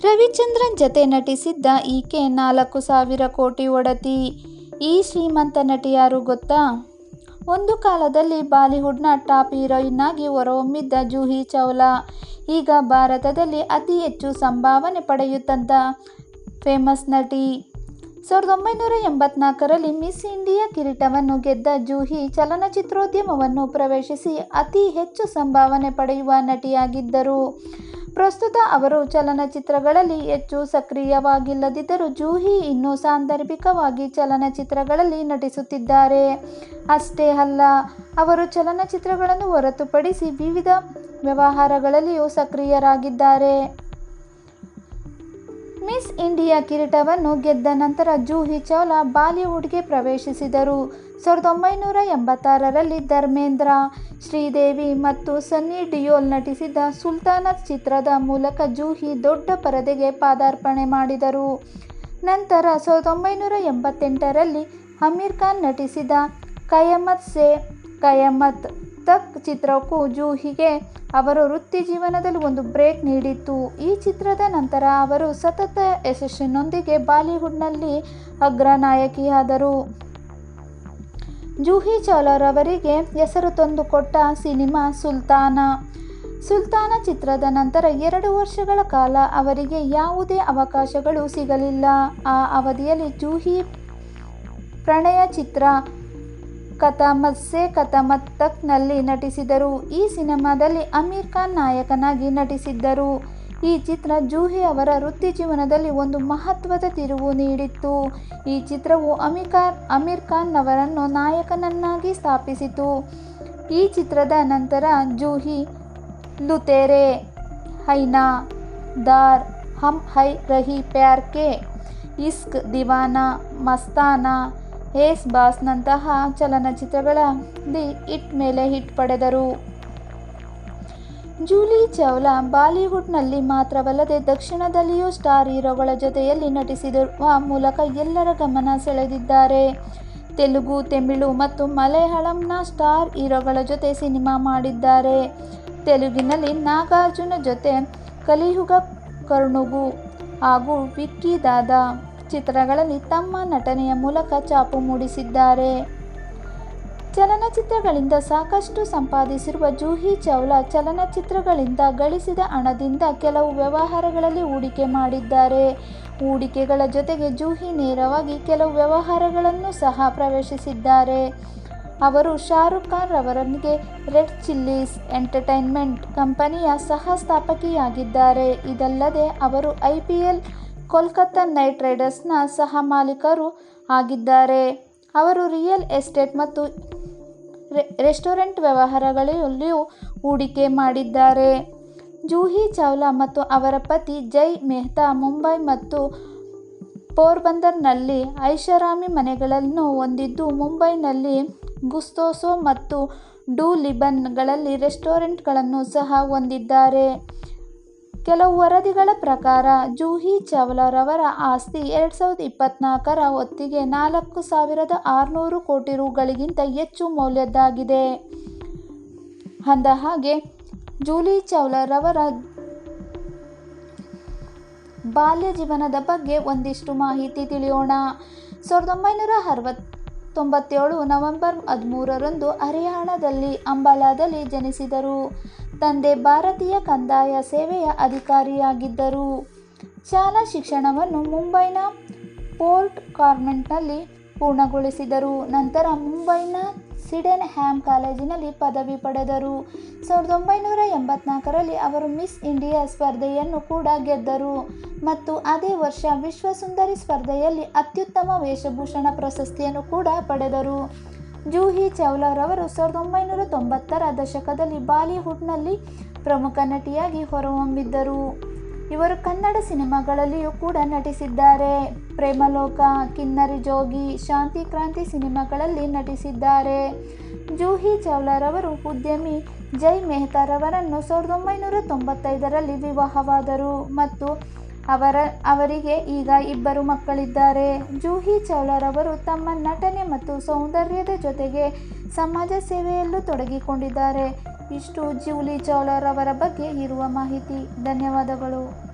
ರವಿಚಂದ್ರನ್ ಜತೆ ನಟಿಸಿದ್ದ ಈಕೆ ನಾಲ್ಕು ಸಾವಿರ ಕೋಟಿ ಒಡತಿ. ಈ ಶ್ರೀಮಂತ ನಟಿ ಯಾರು ಗೊತ್ತಾ? ಒಂದು ಕಾಲದಲ್ಲಿ ಬಾಲಿವುಡ್ನ ಟಾಪ್ ಹೀರೋಯಿನ್ ಆಗಿ ಹೊರಹೊಮ್ಮಿದ್ದ ಜೂಹಿ ಚೌಲಾ ಈಗ ಭಾರತದಲ್ಲಿ ಅತಿ ಹೆಚ್ಚು ಸಂಭಾವನೆ ಪಡೆಯುತ್ತಂತ ಫೇಮಸ್ ನಟಿ. ಸಾವಿರದ ಒಂಬೈನೂರ ಎಂಬತ್ನಾಲ್ಕರಲ್ಲಿ ಮಿಸ್ ಇಂಡಿಯಾ ಕಿರೀಟವನ್ನು ಗೆದ್ದ ಜೂಹಿ ಚಲನಚಿತ್ರೋದ್ಯಮವನ್ನು ಪ್ರವೇಶಿಸಿ ಅತಿ ಹೆಚ್ಚು ಸಂಭಾವನೆ ಪಡೆಯುವ ನಟಿಯಾಗಿದ್ದರು. ಪ್ರಸ್ತುತ ಅವರು ಚಲನಚಿತ್ರಗಳಲ್ಲಿ ಹೆಚ್ಚು ಸಕ್ರಿಯವಾಗಿಲ್ಲದಿದ್ದರೂ ಜೂಹಿ ಇನ್ನೂ ಸಾಂದರ್ಭಿಕವಾಗಿ ಚಲನಚಿತ್ರಗಳಲ್ಲಿ ನಟಿಸುತ್ತಿದ್ದಾರೆ. ಅಷ್ಟೇ ಅಲ್ಲ, ಅವರು ಚಲನಚಿತ್ರಗಳನ್ನು ಹೊರತುಪಡಿಸಿ ವಿವಿಧ ವ್ಯವಹಾರಗಳಲ್ಲಿಯೂ ಸಕ್ರಿಯರಾಗಿದ್ದಾರೆ. ಮಿಸ್ ಇಂಡಿಯಾ ಕಿರೀಟವನ್ನು ಗೆದ್ದ ನಂತರ ಜೂಹಿ ಚೌಲಾ ಬಾಲಿವುಡ್ಗೆ ಪ್ರವೇಶಿಸಿದರು. ಸಾವಿರದ ಒಂಬೈನೂರ ಎಂಬತ್ತಾರರಲ್ಲಿ ಧರ್ಮೇಂದ್ರ, ಶ್ರೀದೇವಿ ಮತ್ತು ಸನ್ನಿ ಡಿಯೋಲ್ ನಟಿಸಿದ ಸುಲ್ತಾನತ್ ಚಿತ್ರದ ಮೂಲಕ ಜೂಹಿ ದೊಡ್ಡ ಪರದೆಗೆ ಪಾದಾರ್ಪಣೆ ಮಾಡಿದರು. ನಂತರ ಸಾವಿರದ ಒಂಬೈನೂರ ಎಂಬತ್ತೆಂಟರಲ್ಲಿ ಅಮೀರ್ ಖಾನ್ ನಟಿಸಿದ ಕಯಮತ್ ಸೇ ಕಯಾಮತ್ ತಕ್ ಚಿತ್ರಕ್ಕೂ ಜೂಹಿಗೆ ಅವರ ವೃತ್ತಿಜೀವನದಲ್ಲಿ ಒಂದು ಬ್ರೇಕ್ ನೀಡಿತ್ತು ಈ ಚಿತ್ರದ ನಂತರ ಅವರು ಸತತ ಯಶಸ್ಸಿನೊಂದಿಗೆ ಬಾಲಿವುಡ್ನಲ್ಲಿ ಅಗ್ರ ನಾಯಕಿಯಾದರು. ಜೂಹಿ ಚೌಲರವರಿಗೆ ಹೆಸರು ತಂದುಕೊಟ್ಟ ಸಿನಿಮಾ ಸುಲ್ತಾನ. ಸುಲ್ತಾನ ಚಿತ್ರದ ನಂತರ ಎರಡು ವರ್ಷಗಳ ಕಾಲ ಅವರಿಗೆ ಯಾವುದೇ ಅವಕಾಶಗಳು ಸಿಗಲಿಲ್ಲ. ಆ ಅವಧಿಯಲ್ಲಿ ಜೂಹಿ ಪ್ರಣಯ ಚಿತ್ರ ಕಯಾಮತ್ ಸೇ ಕಯಾಮತ್ ತಕ್ ನಟಿಸಿದರು. ಈ ಸಿನಿಮಾದಲ್ಲಿ ಅಮೀರ್ ಖಾನ್ ನಾಯಕನಾಗಿ ನಟಿಸಿದ್ದರು. ಈ ಚಿತ್ರ ಜೂಹಿ ಅವರ ವೃತ್ತಿ ಜೀವನದಲ್ಲಿ ಒಂದು ಮಹತ್ವದ ತಿರುವು ನೀಡಿತ್ತು ಈ ಚಿತ್ರವು ಅಮೀರ್ ಖಾನ್ ಅವರನ್ನು ನಾಯಕನನ್ನಾಗಿ ಸ್ಥಾಪಿಸಿತು. ಈ ಚಿತ್ರದ ನಂತರ ಜೂಹಿ ಲುತೆರೆ ಹೈನಾ ದಾರ್, ಹಮ್ ಹೈ ರಹಿ ಪ್ಯಾರ್ ಕೆ, ಇಸ್ಕ್ ದಿವಾನಾ ಮಸ್ತಾನಾ, ಯೇಸ್ ಬಾಸ್ನಂತಹ ಚಲನಚಿತ್ರಗಳ ದಿ ಹಿಟ್ ಮೇಲೆ ಹಿಟ್ ಪಡೆದರು. ಜೂಲಿ ಚಾವ್ಲಾ ಬಾಲಿವುಡ್ನಲ್ಲಿ ಮಾತ್ರವಲ್ಲದೆ ದಕ್ಷಿಣದಲ್ಲಿಯೂ ಸ್ಟಾರ್ ಹೀರೋಗಳ ಜೊತೆಯಲ್ಲಿ ನಟಿಸಿರುವ ಮೂಲಕ ಎಲ್ಲರ ಗಮನ ಸೆಳೆದಿದ್ದಾರೆ. ತೆಲುಗು, ತಮಿಳು ಮತ್ತು ಮಲಯಾಳಂನ ಸ್ಟಾರ್ ಹೀರೋಗಳ ಜೊತೆ ಸಿನಿಮಾ ಮಾಡಿದ್ದಾರೆ. ತೆಲುಗಿನಲ್ಲಿ ನಾಗಾರ್ಜುನ ಜೊತೆ ಕಲಿಯುಗ ಕರ್ಣುಗು ಹಾಗೂ ವಿಕ್ಕಿ ದಾದಾ ಚಿತ್ರಗಳಲ್ಲಿ ತಮ್ಮ ನಟನೆಯ ಮೂಲಕ ಛಾಪು ಮೂಡಿಸಿದ್ದಾರೆ. ಚಲನಚಿತ್ರಗಳಿಂದ ಸಾಕಷ್ಟು ಸಂಪಾದಿಸಿರುವ ಜೂಹಿ ಚೌಲಾ ಚಲನಚಿತ್ರಗಳಿಂದ ಗಳಿಸಿದ ಹಣದಿಂದ ಕೆಲವು ವ್ಯವಹಾರಗಳಲ್ಲಿ ಹೂಡಿಕೆ ಮಾಡಿದ್ದಾರೆ. ಹೂಡಿಕೆಗಳ ಜೊತೆಗೆ ಜೂಹಿ ನೇರವಾಗಿ ಕೆಲವು ವ್ಯವಹಾರಗಳನ್ನು ಸಹ ಪ್ರವೇಶಿಸಿದ್ದಾರೆ. ಅವರು ಶಾರುಖ್ ಖಾನ್ ರವರೊಂದಿಗೆ ರೆಡ್ ಚಿಲ್ಲೀಸ್ ಎಂಟರ್ಟೈನ್ಮೆಂಟ್ ಕಂಪನಿಯ ಸಹ-ಸ್ಥಾಪಕಿಯಾಗಿದ್ದಾರೆ. ಇದಲ್ಲದೆ ಅವರು ಐಪಿಎಲ್ ಕೋಲ್ಕತಾ ನೈಟ್ ರೈಡರ್ಸ್ನ ಸಹ ಮಾಲೀಕರು ಆಗಿದ್ದಾರೆ. ಅವರು ರಿಯಲ್ ಎಸ್ಟೇಟ್ ಮತ್ತು ರೆಸ್ಟೋರೆಂಟ್ ವ್ಯವಹಾರಗಳಲ್ಲಿಯೂ ಹೂಡಿಕೆ ಮಾಡಿದ್ದಾರೆ. ಜೂಹಿ ಚಾವ್ಲಾ ಮತ್ತು ಅವರ ಪತಿ ಜೈ ಮೆಹ್ತಾ ಮುಂಬೈ ಮತ್ತು ಪೋರ್ಬಂದರ್ನಲ್ಲಿ ಐಷಾರಾಮಿ ಮನೆಗಳನ್ನು ಹೊಂದಿದ್ದು, ಮುಂಬೈನಲ್ಲಿ ಗುಸ್ತೋಸೋ ಮತ್ತು ಡು ಲಿಬನ್ಗಳಲ್ಲಿ ರೆಸ್ಟೋರೆಂಟ್ಗಳನ್ನು ಸಹ ಹೊಂದಿದ್ದಾರೆ. ಕೆಲವು ವರದಿಗಳ ಪ್ರಕಾರ, ಜೂಹಿ ಚಾವ್ಲಾರವರ ಆಸ್ತಿ ಎರಡು ಸಾವಿರದ ಇಪ್ಪತ್ನಾಲ್ಕರ ಹೊತ್ತಿಗೆ ನಾಲ್ಕು ಸಾವಿರದ ಆರುನೂರು ಕೋಟಿ ರೂಗಳಿಗಿಂತ ಹೆಚ್ಚು ಮೌಲ್ಯದ್ದಾಗಿದೆ. ಅಂದ ಹಾಗೆ ಜೂಲಿ ಚಾವ್ಲಾರವರ ಬಾಲ್ಯ ಜೀವನದ ಬಗ್ಗೆ ಒಂದಿಷ್ಟು ಮಾಹಿತಿ ತಿಳಿಯೋಣ. ಸಾವಿರದ ಒಂಬೈನೂರ ತೊಂಬತ್ತೇಳು ನವೆಂಬರ್ ಹದಿಮೂರರಂದು ಹರಿಯಾಣದಲ್ಲಿ ಅಂಬಾಲಾದಲ್ಲಿ ಜನಿಸಿದರು. ತಂದೆ ಭಾರತೀಯ ಕಂದಾಯ ಸೇವೆಯ ಅಧಿಕಾರಿಯಾಗಿದ್ದರು. ಶಾಲಾ ಶಿಕ್ಷಣವನ್ನು ಮುಂಬೈನ ಪೋರ್ಟ್ ಕಾನ್ವೆಂಟ್ನಲ್ಲಿ ಪೂರ್ಣಗೊಳಿಸಿದರು. ನಂತರ ಮುಂಬೈನ ಸಿಡೆನ್ ಹ್ಯಾಮ್ ಕಾಲೇಜಿನಲ್ಲಿ ಪದವಿ ಪಡೆದರು. ಸಾವಿರದ ಒಂಬೈನೂರ ಎಂಬತ್ನಾಲ್ಕರಲ್ಲಿ ಅವರು ಮಿಸ್ ಇಂಡಿಯಾ ಸ್ಪರ್ಧೆಯನ್ನು ಕೂಡ ಗೆದ್ದರು ಮತ್ತು ಅದೇ ವರ್ಷ ವಿಶ್ವ ಸುಂದರಿ ಸ್ಪರ್ಧೆಯಲ್ಲಿ ಅತ್ಯುತ್ತಮ ವೇಷಭೂಷಣ ಪ್ರಶಸ್ತಿಯನ್ನು ಕೂಡ ಪಡೆದರು. ಜೂಹಿ ಚೌಲಾರವರು ಸಾವಿರದ ಒಂಬೈನೂರ ತೊಂಬತ್ತರ ದಶಕದಲ್ಲಿ ಬಾಲಿವುಡ್ನಲ್ಲಿ ಪ್ರಮುಖ ನಟಿಯಾಗಿ ಹೊರಹೊಮ್ಮಿದರು. ಇವರು ಕನ್ನಡ ಸಿನಿಮಾಗಳಲ್ಲಿಯೂ ಕೂಡ ನಟಿಸಿದ್ದಾರೆ. ಪ್ರೇಮಲೋಕ, ಕಿನ್ನರಿ ಜೋಗಿ, ಶಾಂತಿ ಕ್ರಾಂತಿ ಸಿನಿಮಾಗಳಲ್ಲಿ ನಟಿಸಿದ್ದಾರೆ. ಜೂಹಿ ಚೌಲಾರವರು ಉದ್ಯಮಿ ಜೈ ಮೆಹ್ತಾ ರವರನ್ನು ಸಾವಿರದ ಒಂಬೈನೂರ ತೊಂಬತ್ತೈದರಲ್ಲಿ ವಿವಾಹವಾದರು ಮತ್ತು ಅವರ ಅವರಿಗೆ ಈಗ ಇಬ್ಬರು ಮಕ್ಕಳಿದ್ದಾರೆ. ಜೂಹಿ ಚೌಲಾರವರು ತಮ್ಮ ನಟನೆ ಮತ್ತು ಸೌಂದರ್ಯದ ಜೊತೆಗೆ ಸಮಾಜ ಸೇವೆಯಲ್ಲೂ ತೊಡಗಿಕೊಂಡಿದ್ದಾರೆ. ಇಷ್ಟು ಜೂಲಿ ಚೌಲರವರ ಬಗ್ಗೆ ಇರುವ ಮಾಹಿತಿ. ಧನ್ಯವಾದಗಳು.